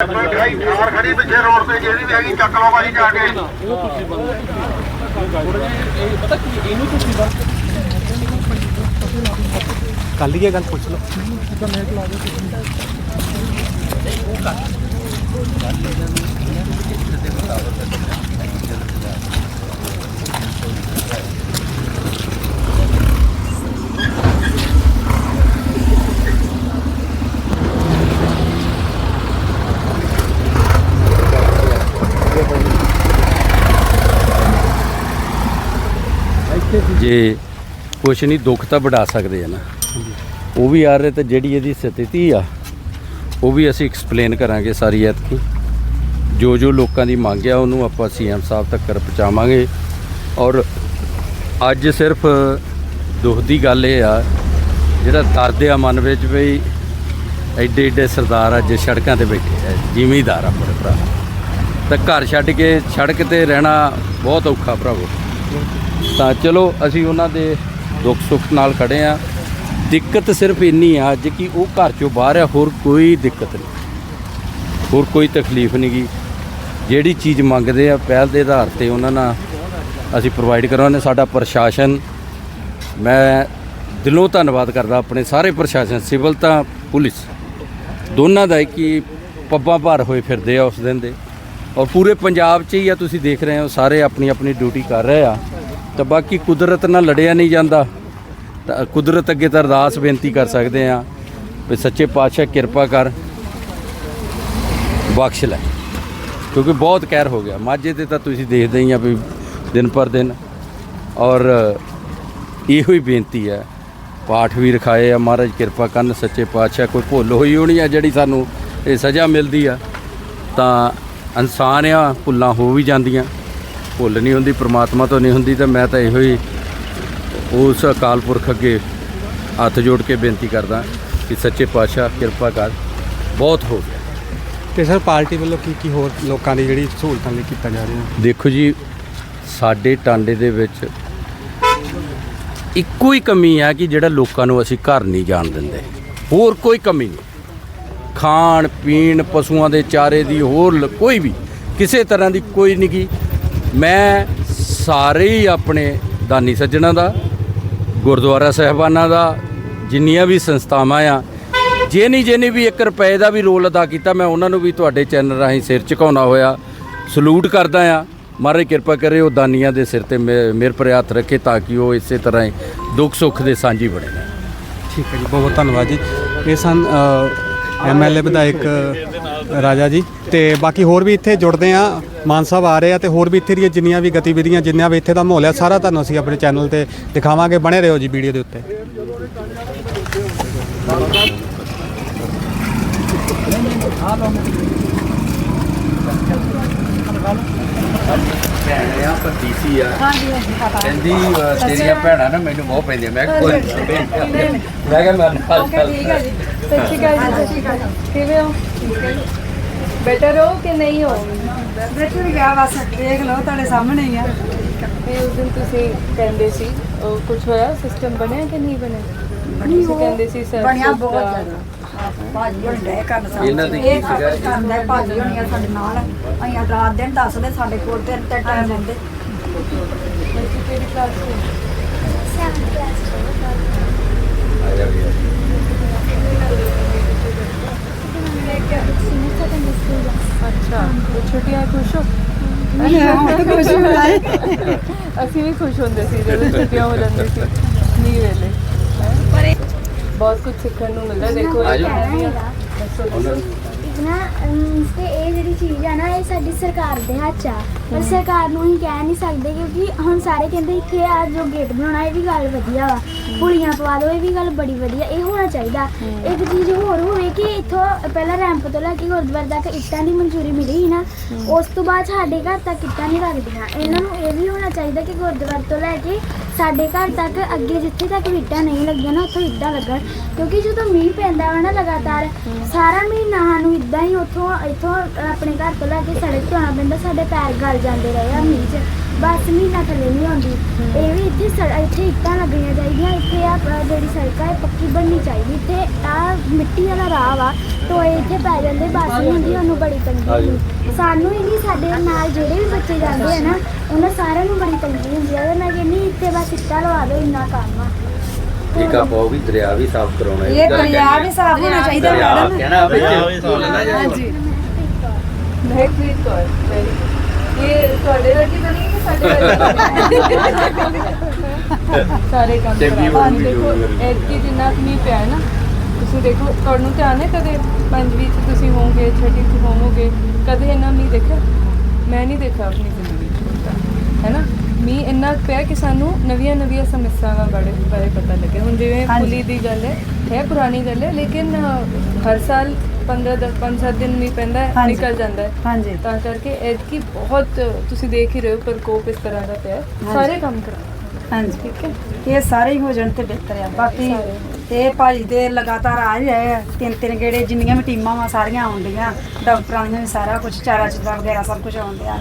ਭਾਈ ਕਾਰ ਖੜੀ ਪਿੱਛੇ ਰੋਡ ਤੇ ਜਿਹੜੀ ਵੀ ਹੈਗੀ ਚੱਕ ਲਓ ਭਾਈ ਜਾ ਕੇ ਕਰ ਲਈਏ ਗੱਲ ਪੁੱਛ ਲਓ। ਜੇ ਕੁਛ ਨਹੀਂ ਦੁੱਖ ਤਾਂ ਵਡਾ ਸਕਦੇ ਆ ਨਾ। ਉਹ ਵੀ ਆ ਰਹੇ ਤੇ ਜਿਹੜੀ ਇਹਦੀ ਸਥਿਤੀ ਆ, ਉਹ ਵੀ ਅਸੀਂ ਐਕਸਪਲੇਨ ਕਰਾਂਗੇ ਸਾਰੀ ਐਤਕੀ। ਜੋ ਜੋ ਲੋਕਾਂ ਦੀ ਮੰਗ ਆ, ਉਹਨੂੰ ਆਪਾਂ ਸੀਐਮ ਸਾਹਿਬ ਤੱਕ ਪਹੁੰਚਾਵਾਂਗੇ। ਔਰ ਅੱਜ ਸਿਰਫ ਦੁੱਖ ਦੀ ਗੱਲ ਇਹ ਆ, ਜਿਹੜਾ ਦਰਦ ਆ ਮਨ ਵਿੱਚ ਵੀ ਐਡੇ ਐਡੇ ਸਰਦਾਰ ਅੱਜ ਸੜਕਾਂ ਤੇ ਬੈਠੇ ਆ, ਜ਼ਿਮੀਦਾਰ ਆ ਮੇਰੇ ਭਰਾ। ਤਾਂ ਘਰ ਛੱਡ ਕੇ, ਸੜਕ ਤੇ ਰਹਿਣਾ ਬਹੁਤ ਔਖਾ ਭਰਾਵੋ ਤਾਂ ਚਲੋ ਅਸੀਂ ਉਹਨਾਂ ਦੇ ਦੁੱਖ ਸੁੱਖ ਨਾਲ ਖੜੇ ਆ ਦਿੱਕਤ ਸਿਰਫ ਇੰਨੀ ਆ ਅੱਜ ਕਿ ਉਹ ਘਰ ਚੋਂ ਬਾਹਰ ਆ, ਹੋਰ ਕੋਈ ਦਿੱਕਤ ਨਹੀਂ। ਹੋਰ ਕੋਈ ਤਕਲੀਫ ਨਹੀਂ ਗੀ। ਜਿਹੜੀ ਚੀਜ਼ ਮੰਗਦੇ ਆ, ਪਹਿਲ ਦੇ ਆਧਾਰ ਤੇ ਉਹਨਾਂ ਨਾਲ ਅਸੀਂ ਪ੍ਰੋਵਾਈਡ ਕਰਵਾਉਂਦੇ ਸਾਡਾ ਪ੍ਰਸ਼ਾਸਨ, ਮੈਂ ਦਿਲੋਂ ਧੰਨਵਾਦ ਕਰਦਾ ਆਪਣੇ ਸਾਰੇ ਪ੍ਰਸ਼ਾਸਨ, ਸਿਵਲ ਤਾਂ ਪੁਲਿਸ। ਦੋਨਾਂ ਦਾ ਕਿ ਪੱਬਾਂ ਭਾਰ ਹੋਏ ਫਿਰਦੇ ਆ ਉਸ ਦਿਨ ਦੇ। ਔਰ ਪੂਰੇ ਪੰਜਾਬ 'ਚ ਹੀ ਆ, ਤੁਸੀਂ ਦੇਖ ਰਹੇ ਹੋ, ਸਾਰੇ ਆਪਣੀ ਆਪਣੀ ਡਿਊਟੀ ਕਰ ਰਹੇ ਆ। ਤਾਂ ਬਾਕੀ ਕੁਦਰਤ ਨਾਲ ਲੜਿਆ ਨਹੀਂ ਜਾਂਦਾ। ਤਾਂ ਕੁਦਰਤ ਅੱਗੇ ਤਾਂ ਅਰਦਾਸ ਬੇਨਤੀ ਕਰ ਸਕਦੇ ਆ ਵੀ ਸੱਚੇ ਪਾਤਸ਼ਾਹ ਕਿਰਪਾ ਕਰ ਬਖਸ਼ ਲੈ। ਕਿਉਂਕਿ ਬਹੁਤ ਕਹਿਰ ਹੋ ਗਿਆ। ਮਾਝੇ ਤੇ ਤਾਂ ਤੁਸੀਂ ਦੇਖਦੇ ਹੀ ਆ ਵੀ ਦਿਨ ਪਰ ਦਿਨ। ਔਰ ਇਹੋ ਹੀ ਬੇਨਤੀ ਹੈ, ਪਾਠ ਵੀ ਰਖਾਏ ਆ। ਮਹਾਰਾਜ ਕਿਰਪਾ ਕਰਨ ਸੱਚੇ ਪਾਤਸ਼ਾਹ ਕੋਈ ਭੁੱਲ ਹੋਈ ਹੋਣੀ ਆ ਜਿਹੜੀ ਸਾਨੂੰ ਇਹ ਸਜ਼ਾ ਮਿਲਦੀ ਆ। ਤਾਂ ਇਨਸਾਨ ਆ, ਭੁੱਲਾਂ ਹੋ ਵੀ ਜਾਂਦੀਆਂ। ਭੁੱਲ ਨਹੀਂ ਹੁੰਦੀ ਪ੍ਰਮਾਤਮਾ ਤੋਂ ਨਹੀਂ ਹੁੰਦੀ ਤਾਂ ਮੈਂ ਤਾਂ ਇਹੋ ਹੀ ਉਸ ਅਕਾਲ ਪੁਰਖ ਅੱਗੇ ਹੱਥ ਜੋੜ ਕੇ ਬੇਨਤੀ ਕਰਦਾ ਕਿ ਸੱਚੇ ਪਾਤਸ਼ਾਹ ਕਿਰਪਾ ਕਰ ਬਹੁਤ ਹੋ ਗਿਆ। ਤੇ ਸਰ ਪਾਰਟੀ ਵੱਲੋਂ ਕੀ ਕੀ ਹੋਰ ਲੋਕਾਂ ਦੀ ਜਿਹੜੀ ਸਹੂਲਤਾਂ ਲਈ ਕੀਤਾ ਜਾ ਰਿਹਾ? ਦੇਖੋ ਜੀ ਸਾਡੇ ਟਾਂਡੇ ਦੇ ਵਿੱਚ ਇੱਕੋ ਹੀ ਕਮੀ ਆ ਕਿ ਜਿਹੜਾ ਲੋਕਾਂ ਨੂੰ ਅਸੀਂ ਘਰ ਨਹੀਂ ਜਾਣ ਦਿੰਦੇ। ਹੋਰ ਕੋਈ ਕਮੀ ਨਹੀਂ। ਖਾਣ ਪੀਣ ਪਸ਼ੂਆਂ ਦੇ ਚਾਰੇ ਦੀ ਹੋਰ ਕੋਈ ਵੀ ਕਿਸੇ ਤਰ੍ਹਾਂ ਦੀ ਕੋਈ ਨਹੀਂ ਗੀ ਮੈਂ ਸਾਰੇ ਹੀ ਆਪਣੇ ਦਾਨੀ ਸੱਜਣਾ ਦਾ, ਗੁਰਦੁਆਰਾ ਸਾਹਿਬਾਨਾਂ ਦਾ, ਜਿੰਨੀਆਂ ਵੀ ਸੰਸਥਾਵਾਂ ਆ ਜਿਹਨੀ ਜਿਹਨੀ ਵੀ 1 ਰੁਪਏ ਦਾ ਵੀ ਰੋਲ ਅਦਾ ਕੀਤਾ, ਮੈਂ ਉਹਨਾਂ ਨੂੰ ਵੀ ਤੁਹਾਡੇ ਚੈਨਲ ਰਾਹੀਂ ਸਿਰ ਝੁਕਾਉਣਾ ਹੋਇਆ, ਸਲੂਟ ਕਰਦਾ ਆ। ਮਹਾਰਾਜ ਕਿਰਪਾ ਕਰੇ ਉਹ ਦਾਨੀਆਂ ਦੇ ਸਿਰ ਤੇ ਮੇ- ਮਿਹਰ ਹੱਥ ਰੱਖੇ ਤਾਂ ਕਿ ਉਹ ਇਸੇ ਤਰ੍ਹਾਂ ਹੀ ਦੁੱਖ ਸੁੱਖ ਦੇ ਸਾਂਝੀ ਬਣੇ ਠੀਕ ਹੈ ਜੀ ਬਹੁਤ ਬਹੁਤ ਧੰਨਵਾਦ ਜੀ। ਇਹ ਸਨ ਐਮਐਲਏ ਵਿਧਾਇਕ ਰਾਜਾ ਜੀ। ਤੇ ਬਾਕੀ ਹੋਰ ਵੀ ਇੱਥੇ ਜੁੜਦੇ ਆ ਮਾਨ ਸਾਹਿਬ ਆ ਰਹੇ ਆ ਤੇ ਹੋਰ ਵੀ ਇੱਥੇ ਦੀਆਂ ਜਿੰਨੀਆਂ ਵੀ ਗਤੀਵਿਧੀਆਂ ਜਿੰਨਾ ਵੀ ਇੱਥੇ ਦਾ ਮਾਹੌਲ ਆ, ਸਾਰਾ ਤੁਹਾਨੂੰ ਅਸੀਂ ਆਪਣੇ ਚੈਨਲ ਤੇ ਦਿਖਾਵਾਂਗੇ। ਬਣੇ ਰਹੋ ਜੀ ਵੀਡੀਓ ਦੇ ਉੱਤੇ। ਭੈਣ ਡੀਸੀ ਆ? ਹਾਂਜੀ ਹਾਂਜੀ ਕਹਿੰਦੀ ਅ, ਤੇਰੀਆਂ ਭੈਣਾਂ ਨਾ ਮੈਨੂੰ ਬਹੁਤ ਪੈਂਦੀਆਂ। ਮੈਂ ਕਿਹਾ ਕੋਈ ਨਹੀਂ। ਮੈਂ ਕਿਹਾ ਮੈਂ ਨਾਲ ਚੱਲ। ਠੀਕ ਹੈ ਜੀ। ਸਤਿ ਸ਼੍ਰੀ ਅਕਾਲ ਜੀ ਸਤਿ ਸ਼੍ਰੀ ਅਕਾਲ। ਕਿਵੇਂ ਹੋ? ਬੈਟਰ ਹੋ ਕਿ ਨਹੀਂ ਹੋ? ਬੈਠੇ ਵੀ ਗਿਆ ਬਸ ਦੇਖ ਲਓ ਤੁਹਾਡੇ ਸਾਹਮਣੇ ਹੀ ਆ। ਤੇ ਉਸ ਦਿਨ ਤੁਸੀਂ ਕਹਿੰਦੇ ਸੀ ਉਹ ਕੁਝ ਹੋਇਆ? ਸਿਸਟਮ ਬਣਿਆ ਕਿ ਨਹੀਂ ਬਣਿਆ? ਤੁਸੀਂ ਕਹਿੰਦੇ ਸੀ ਸਰ ਬਣਿਆ ਬਹੁਤ ਜ਼ਿਆਦਾ। ਭਾਜੀ ਹੁਣ ਡੇ ਕਰਨ ਸਾਡੇ ਇਹਨਾਂ ਦੀ ਇਹ ਕੀ ਸੀਗਾ? ਕਰਦਾ ਹੈ, ਭਾਜੀ ਹੋਣੀ ਆ ਸਾਡੇ ਨਾਲ। ਅਸੀਂ ਰਾਤ ਦਿਨ ਦੱਸਦੇ ਸਾਡੇ ਕੋਲ ਤੇ ਤੇ ਟਾਈਮ ਲੈਂਦੇ ਕਿਹੜੀ ਕਲਾਸ ਚ ਅੱਛਾ ਤੇ ਛੁੱਟੀਆਂ ਖੁਸ਼ ਹੋ। ਅਸੀਂ ਵੀ ਖੁਸ਼ ਹੁੰਦੇ ਸੀ ਜਦੋਂ ਛੁੱਟੀਆਂ ਹੋ ਜਾਂਦੀ ਸੀ ਨੀ ਵੇਲੇ। ਹੈਂ? ਬਹੁਤ ਕੁਝ ਸਿੱਖਣ ਨੂੰ ਮਿਲਦਾ ਦੇਖੋ ਇਹ ਆਜੋ। ਕਹਾਣੀਆਂ ਦੱਸੋ ਦੱਸੋ ਨਾ ਅਮ, ਤੇ ਇਹ ਜਿਹੜੀ ਚੀਜ਼ ਆ ਨਾ ਇਹ ਸਾਡੀ ਸਰਕਾਰ ਦੇ ਹੱਥ 'ਚ ਆ। ਪਰ ਸਰਕਾਰ ਨੂੰ ਹੀ ਕਹਿ ਨਹੀਂ ਸਕਦੇ ਕਿਉਂਕਿ ਹੁਣ ਸਾਰੇ ਕਹਿੰਦੇ ਇੱਥੇ ਆ ਜੋ ਗੇਟ ਬਣਾਉਣਾ ਇਹ ਵੀ ਗੱਲ ਵਧੀਆ ਵਾ। ਪੁਲੀਆਂ ਪਵਾ ਦਿਓ ਇਹ ਵੀ ਗੱਲ ਬੜੀ ਵਧੀਆ ਇਹ ਹੋਣਾ ਚਾਹੀਦਾ। ਇੱਕ ਚੀਜ਼ ਹੋਰ ਹੋਵੇ ਕਿ ਇੱਥੋਂ ਪਹਿਲਾਂ ਰੈਂਪ ਤੋਂ ਲੈ ਕੇ ਗੁਰਦੁਆਰੇ ਤੱਕ ਇੱਟਾਂ ਦੀ ਮਨਜ਼ੂਰੀ ਮਿਲੀ ਸੀ ਨਾ ਉਸ ਤੋਂ ਬਾਅਦ ਸਾਡੇ ਘਰ ਤੱਕ ਇੱਟਾਂ ਨਹੀਂ ਲੱਗਦੀਆਂ। ਇਹਨਾਂ ਨੂੰ ਇਹ ਵੀ ਹੋਣਾ ਚਾਹੀਦਾ ਕਿ ਗੁਰਦੁਆਰੇ ਤੋਂ ਲੈ ਕੇ ਸਾਡੇ ਘਰ ਤੱਕ ਅੱਗੇ ਜਿੱਥੇ ਤੱਕ ਇੱਟਾਂ ਨਹੀਂ ਲੱਗੀਆਂ ਨਾ ਉੱਥੋਂ ਇੱਟਾਂ ਲੱਗਣ। ਕਿਉਂਕਿ ਜਦੋਂ ਮੀਂਹ ਪੈਂਦਾ ਵਾ ਨਾ ਲਗਾਤਾਰ ਸਾਰਾ ਮਹੀਨਾ ਸਾਨੂੰ ਇਦਾਂ ਹੀ ਉੱਥੋਂ ਇੱਥੋਂ ਆਪਣੇ ਘਰ ਤੋਂ ਲੈ ਕੇ ਸੜਕ ਤੇ ਆਉਣਾ ਪੈਂਦਾ ਸਾਡੇ ਪੈਰ ਗਲ ਜਾਂਦੇ ਰਹੇ ਆ ਮੀਂਹ 'ਚ। ਬਸ ਮਹੀਨਾ ਥੱਲੇ ਨਹੀਂ ਆਉਂਦੀ। ਇਹ ਵੀ ਇੱਥੇ ਸੜ- ਇੱਥੇ ਇੱਟਾਂ ਲੱਗਣੀਆਂ ਚਾਹੀਦੀਆਂ। ਇੱਥੇ ਆ ਜਿਹੜੀ ਸੜਕ ਆ ਇਹ ਪੱਕੀ ਬਣਨੀ ਚਾਹੀਦੀ। ਇੱਥੇ ਆ ਮਿੱਟੀ ਵਾਲਾ ਰਾਹ ਵਾ ਟੋਏ ਇੱਥੇ ਪੈ ਜਾਂਦੇ ਬੱਸ ਨਹੀਂ ਹੁੰਦੀ ਉਹਨੂੰ ਬੜੀ ਤੰਗੀ ਹੁੰਦੀ। ਸਾਨੂੰ ਹੀ ਨਹੀਂ ਸਾਡੇ ਨਾਲ ਜਿਹੜੇ ਵੀ ਬੱਚੇ ਜਾਂਦੇ ਆ ਨਾ ਉਹਨਾਂ ਸਾਰਿਆਂ ਨੂੰ ਬੜੀ ਤੰਗੀ ਹੁੰਦੀ ਆ। ਤੇ ਮੈਂ ਕਹਿੰਦੀ ਇੱਥੇ ਬਸ ਇੱਟਾਂ ਲਵਾ ਦਿਓ ਇੰਨਾ ਕੰਮ ਆ। ਇੱਕ ਆਪਾਂ ਉਹ ਵੀ ਦਰਿਆ ਵੀ ਸਾਫ਼ ਕਰਾਉਣਾ ਇਹ ਦਰਿਆ ਵੀ ਸਾਫ਼ ਹੋਣਾ ਚਾਹੀਦਾ ਦਰਿਆ ਮੈਡਮ। ਕਹਿਣਾ ਵਿੱਚ। ਹਾਂਜੀ। ਮਹਿਕਪ੍ਰੀਤ ਕੌਰ very- ਇਹ ਤੁਹਾਡੇ ਵਰਗੀ ਤਾਂ ਨਹੀਂ ਕਿ ਸਾਡੇ ਵਰਗੀ ਸਾਰੇ ਕੰਮ ਚੰਗੀ ਕਰਾ ਵਰਗੀ ਦੇਖੋ। ਐਤਕੀ ਜਿੰਨਾ ਕੁ ਮੀਂਹ ਪਿਆ ਹੈ ਨਾ ਤੁਸੀਂ ਦੇਖੋ ਤੁਹਾਨੂੰ ਧਿਆਨ ਹੈ ਕਦੇ ਪੰਜਵੀਂ ਚ ਤੁਸੀਂ ਹੋਵੋਗੇ ਛਠੀ ਚ ਹੋਵੋਗੇ? ਕਦੇ ਇੰਨਾ ਮੀਂਹ ਦੇਖਿਆ? ਮੈਂ ਨਹੀਂ ਦੇਖਿਆ ਆਪਣੀ ਜ਼ਿੰਦਗੀ ਚ ਹੈ ਨਾ? ਮੀਂਹ ਇੰਨਾ ਪਿਆ ਕਿ ਸਾਨੂੰ ਨਵੀਆਂ ਨਵੀਆਂ ਸਮੱਸਿਆਵਾਂ ਬਾਰੇ ਬਾਰੇ ਪਤਾ ਲੱਗੇ ਹੁਣ ਜਿਵੇਂ। ਪੁਲੀ ਦੀ ਗੱਲ ਹੈ ਹੈ ਪੁਰਾਣੀ ਗੱਲ ਹੈ ਲੇਕਿਨ ਹਰ ਸਾਲ 15 10 5-7 ਦਿਨ ਮੀਂਹ ਪੈਂਦਾ ਹੈ ਹਾਂਜੀ। ਨਿਕਲ ਜਾਂਦਾ ਹੈ। ਹਾਂਜੀ। ਤਾਂ ਕਰਕੇ ਐਤਕੀ ਬਹੁਤ ਤੁਸੀਂ ਦੇਖ ਹੀ ਰਹੇ ਹੋ ਪ੍ਰਕੋਪ ਇਸ ਤਰ੍ਹਾਂ ਦਾ ਪਿਆ ਹੈ। ਸਾਰੇ ਕੰਮ ਕਰਾ ਹਾਂਜੀ। ਠੀਕ ਹੈ? ਇਹ ਸਾਰੇ ਹੀ ਹੋ ਜਾਣ ਤੇ ਬਿਹਤਰ ਆ। ਬਾਕੀ ਇਹ ਭਾਜੀ ਦੇ ਲਗਾਤਾਰ ਆ ਹੀ ਰਹੇ ਆ ਤਿੰਨ ਤਿੰਨ ਗੇੜੇ ਜਿੰਨੀਆਂ ਵੀ ਟੀਮਾਂ ਵਾ ਸਾਰੀਆਂ ਆਉਂਦੀਆਂ। ਡਾਕਟਰਾਂ ਦੀਆਂ ਵੀ ਸਾਰਾ ਕੁਝ ਚਾਰਾ ਚਿੱਤਰਾ ਵਗੈਰਾ ਸਭ ਕੁਝ ਆਉਂਦਿਆ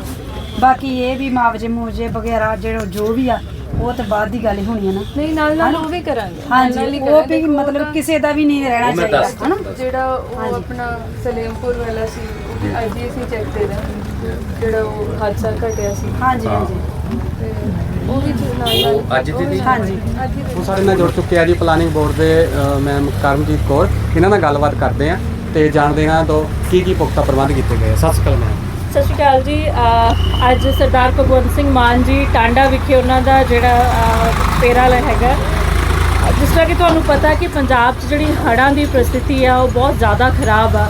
ਬਾਕੀ ਇਹ ਵੀ ਮੁਆਵਜ਼ੇ ਮੁਆਵਜ਼ੇ ਵਗੈਰਾ ਜਿਹੜਾ ਜੋ ਵੀ ਆ ਉਹ ਤਾਂ ਬਾਅਦ ਦੀ ਗੱਲ ਹੀ ਹੋਣੀ ਹੈ ਨਾ। ਨਹੀਂ ਨਾਲ ਨਾਲ ਉਹ ਵੀ ਕਰਾਂਗੇ। ਨਾਲ ਹਾਂਜੀ ਹੀ ਉਹ। ਵੀ ਮਤਲਬ ਕਿਸੇ ਦਾ ਵੀ ਨਹੀਂ ਰਹਿਣਾ ਚਾਹੀਦਾ ਹਨਾ? ਜਿਹੜਾ ਉਹ ਆਪਣਾ ਸਲੇਮਪੁਰ ਵਾਲਾ ਸੀ ਉਹ ਵੀ ਆਈਜੀਐਸੀ ਚੈੱਕ ਦੇ ਰਿਹਾ ਜਿਹੜਾ ਉਹ ਹਾਦਸਾ ਘਟਿਆ ਸੀ। ਹਾਂਜੀ ਹਾਂਜੀ। ਤੇ ਉਹ ਵੀ ਚੀਜ਼ ਨਾਲ ਨਾਲ ਉਹ ਅੱਜ ਦੀ ਵੀ ਦੀ- ਹਾਂਜੀ। ਅੱਜ ਦੀ ਉਹ ਸਾਡੇ ਨਾਲ ਜੁੜ ਚੁੱਕੇ ਆ ਜੀ ਪਲਾਨਿੰਗ ਬੋਰਡ ਦੇ ਅ, ਮੈਮ ਕਰਮਜੀਤ ਕੌਰ। ਇਹਨਾਂ ਨਾਲ ਗੱਲਬਾਤ ਕਰਦੇ ਆ ਤੇ ਜਾਣਦੇ ਹਾਂ ਤੋਂ ਕੀ ਕੀ ਪੁਖਤਾ ਪ੍ਰਬੰਧ ਕੀਤੇ ਗਏ ਆ। ਸਤਿ ਸ਼੍ਰੀ ਅਕਾਲ ਮੈਮ ਸਤਿ ਸ਼੍ਰੀ ਅਕਾਲ ਜੀ। ਅੱਜ ਸਰਦਾਰ ਭਗਵੰਤ ਸਿੰਘ ਮਾਨ ਜੀ ਟਾਂਡਾ ਵਿਖੇ ਉਹਨਾਂ ਦਾ ਜਿਹੜਾ ਅ, ਫੇਰਾ ਹੈਗਾ। ਜਿਸ ਤਰ੍ਹਾਂ ਕਿ ਤੁਹਾਨੂੰ ਪਤਾ ਕਿ ਪੰਜਾਬ 'ਚ ਜਿਹੜੀ ਹੜ੍ਹਾਂ ਦੀ ਪ੍ਰਸਥਿਤੀ ਆ ਉਹ ਬਹੁਤ ਜ਼ਿਆਦਾ ਖਰਾਬ ਆ।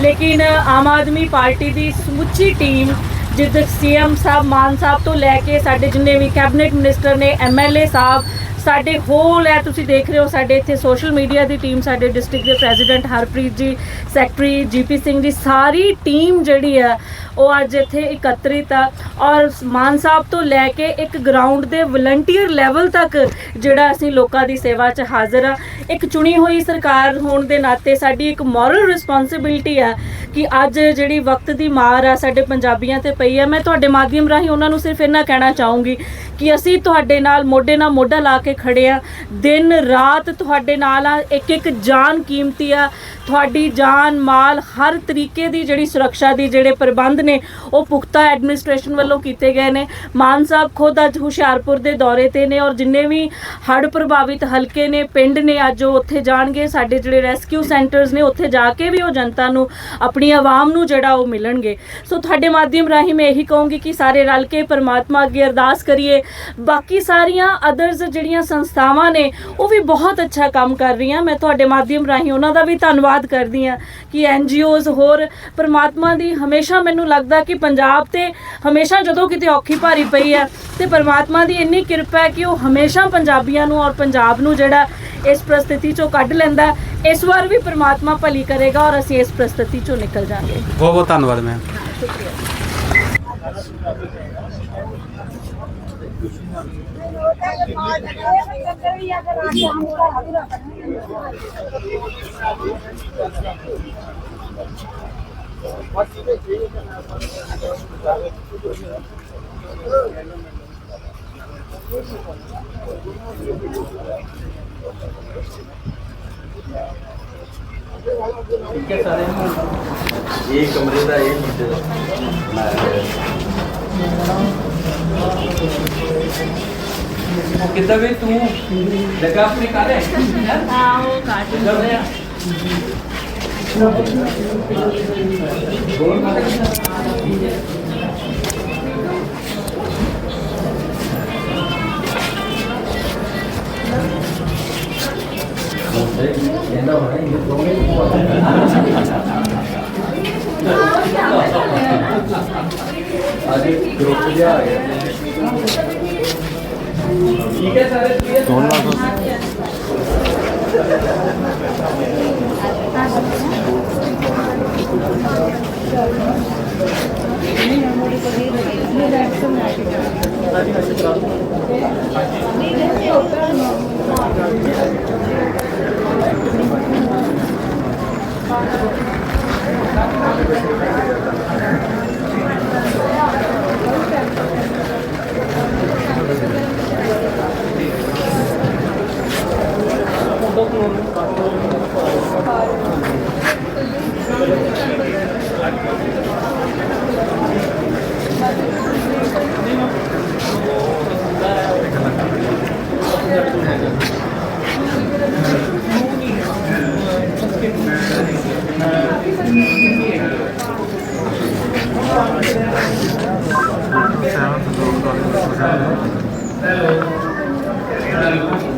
ਲੇਕਿਨ ਆਮ ਆਦਮੀ ਪਾਰਟੀ ਦੀ ਸਮੁੱਚੀ ਟੀਮ ਜਿੱਦ ਸੀਐਮ ਸਾਹਿਬ, ਮਾਨ ਸਾਹਿਬ ਤੋਂ ਲੈ ਕੇ ਸਾਡੇ ਜਿੰਨੇ ਵੀ ਕੈਬਨਿਟ ਮਿਨਿਸਟਰ ਨੇ ਐਮਐਲਏ ਸਾਹਿਬ, ਸਾਡੇ ਹੋਲ ਹੈ ਤੁਸੀਂ ਦੇਖ ਰਹੇ ਹੋ, ਸਾਡੇ ਇੱਥੇ ਸੋਸ਼ਲ ਮੀਡੀਆ ਦੀ ਟੀਮ, ਸਾਡੇ ਡਿਸਟ੍ਰਿਕਟ ਦੇ president Harpreet ji, secretary GP Singh ਦੀ ਸਾਰੀ ਟੀਮ ਜਿਹੜੀ ਆ ਉਹ ਅੱਜ ਇੱਥੇ ਇਕੱਤਰਿਤ ਆ। ਔਰ ਮਾਨ ਸਾਹਿਬ ਤੋਂ ਲੈ ਕੇ ਇੱਕ ਗਰਾਊਂਡ ਦੇ ਵਲੰਟੀਅਰ ਲੈਵਲ ਤੱਕ ਜਿਹੜਾ ਅਸੀਂ ਲੋਕਾਂ ਦੀ ਸੇਵਾ 'ਚ ਹਾਜ਼ਰ ਆ। ਇੱਕ ਚੁਣੀ ਹੋਈ ਸਰਕਾਰ ਹੋਣ ਦੇ ਨਾਤੇ ਸਾਡੀ ਇੱਕ ਮੋਰਲ ਰਿਸਪੌਂਸਿਬਿਲਟੀ ਆ ਕਿ ਅੱਜ ਜਿਹੜੀ ਵਕਤ ਦੀ ਮਾਰ ਆ, ਸਾਡੇ ਪੰਜਾਬੀਆਂ ਤੇ ਪਈ ਆ ਮੈਂ ਤੁਹਾਡੇ ਮਾਧਿਅਮ ਰਾਹੀਂ ਉਹਨਾਂ ਨੂੰ ਸਿਰਫ ਇੰਨਾ ਕਹਿਣਾ ਚਾਹੂੰਗੀ ਕਿ ਅਸੀਂ ਤੁਹਾਡੇ ਨਾਲ ਮੋਢੇ ਨਾਲ ਮੋਢਾ ਲਾ ਕੇ ਖੜੇ ਆ ਦਿਨ ਰਾਤ ਤੁਹਾਡੇ ਨਾਲ ਆ ਇੱਕ ਇੱਕ ਜਾਨ ਕੀਮਤੀ ਆ। ਤੁਹਾਡੀ ਜਾਨ, ਮਾਲ ਹਰ ਤਰੀਕੇ ਦੀ ਜਿਹੜੀ ਸੁਰੱਖਿਆ ਦੀ ਜਿਹੜੇ ਪ੍ਰਬੰਧ ਨੇ, ਉਹ ਪੁਖਤਾ ਐਡਮਿਨਿਸਟ੍ਰੇਸ਼ਨ ਵੱਲੋਂ ਕੀਤੇ ਗਏ ਨੇ। ਮਾਨ ਸਾਹਿਬ ਖੁਦ ਅੱਜ ਹੁਸ਼ਿਆਰਪੁਰ ਦੇ ਦੌਰੇ ਤੇ ਨੇ ਔਰ ਜਿੰਨੇ ਵੀ ਹੜ੍ਹ ਪ੍ਰਭਾਵਿਤ ਹਲਕੇ ਨੇ, ਪਿੰਡ ਨੇ ਅੱਜ ਉਹ ਉੱਥੇ ਜਾਣਗੇ। ਸਾਡੇ ਜਿਹੜੇ ਰੈਸਕਿਊ ਸੈਂਟਰਸ ਨੇ, ਉੱਥੇ ਜਾ ਕੇ ਵੀ ਉਹ ਜਨਤਾ ਨੂੰ ਆਪਣੀ ਆਵਾਮ ਨੂੰ ਜਿਹੜਾ ਉਹ ਮਿਲਣਗੇ। ਸੋ ਤੁਹਾਡੇ ਮਾਧਿਅਮ ਰਾਹੀਂ ਮੈਂ ਇਹੀ ਕਹੂੰਗੀ ਕਿ ਸਾਰੇ ਰਲ ਕੇ ਪਰਮਾਤਮਾ ਅੱਗੇ ਅਰਦਾਸ ਕਰੀਏ। ਬਾਕੀ ਸਾਰੀਆਂ ਅਦਰਸ ਜਿਹੜੀਆਂ ਸੰਸਥਾਵਾਂ ਨੇ, ਉਹ ਵੀ ਬਹੁਤ ਅੱਛਾ ਕੰਮ ਕਰ ਰਹੀਆਂ। ਮੈਂ ਤੁਹਾਡੇ ਮਾਧਿਅਮ ਰਾਹੀਂ ਉਹਨਾਂ ਦਾ ਵੀ ਧੰਨਵਾਦ ਕਰਦੀ ਹਾਂ ਕਿ ਐਨਜੀਓਜ਼ ਹੋਰ ਪਰਮਾਤਮਾ ਦੀ ਹਮੇਸ਼ਾ ਮੈਨੂੰ ਲੱਗਦਾ ਕਿ ਪੰਜਾਬ ਤੇ ਹਮੇਸ਼ਾ ਜਦੋਂ ਕਿਤੇ ਔਖੀ ਭਾਰੀ ਪਈ ਹੈ ਤੇ ਪਰਮਾਤਮਾ ਦੀ ਇੰਨੀ ਕਿਰਪਾ ਹੈ ਕਿ ਉਹ ਹਮੇਸ਼ਾ ਪੰਜਾਬੀਆਂ ਨੂੰ ਔਰ ਪੰਜਾਬ ਨੂੰ ਜਿਹੜਾ ਇਸ ਪ੍ਰਸਥਿਤੀ ਚੋਂ ਕੱਢ ਲੈਂਦਾ। ਇਸ ਵਾਰ ਵੀ ਪਰਮਾਤਮਾ ਭਲੀ ਕਰੇਗਾ ਔਰ ਅਸੀਂ ਇਸ ਪ੍ਰਸਥਿਤੀ ਚੋਂ ਨਿਕਲ ਜਾਾਂਗੇ ਬਹੁਤ ਬਹੁਤ ਧੰਨਵਾਦ ਮੈਮ ਠੀਕ ਹੈ ਸਾਰੇ ਇਹ ਕਮਰੇ ਦਾ ਇਹ ਨੀਚੇ ਦਾ ਬਣਾਇਆ ਹੋਇਆ ਉਹ ਕਿੱਦਾਂ ਵੀ ਤੂੰ ਜਗ੍ਹਾ ਆਪਣੀ ਕਰ ਹੈ ਹਾਂ ਉਹ ਕਾਟ ਅੱਜ ਗਰੁੱਪ ਜਿਹਾ ਆ ਗਿਆ ਠੀਕ ਹੈ 올라서 Hello.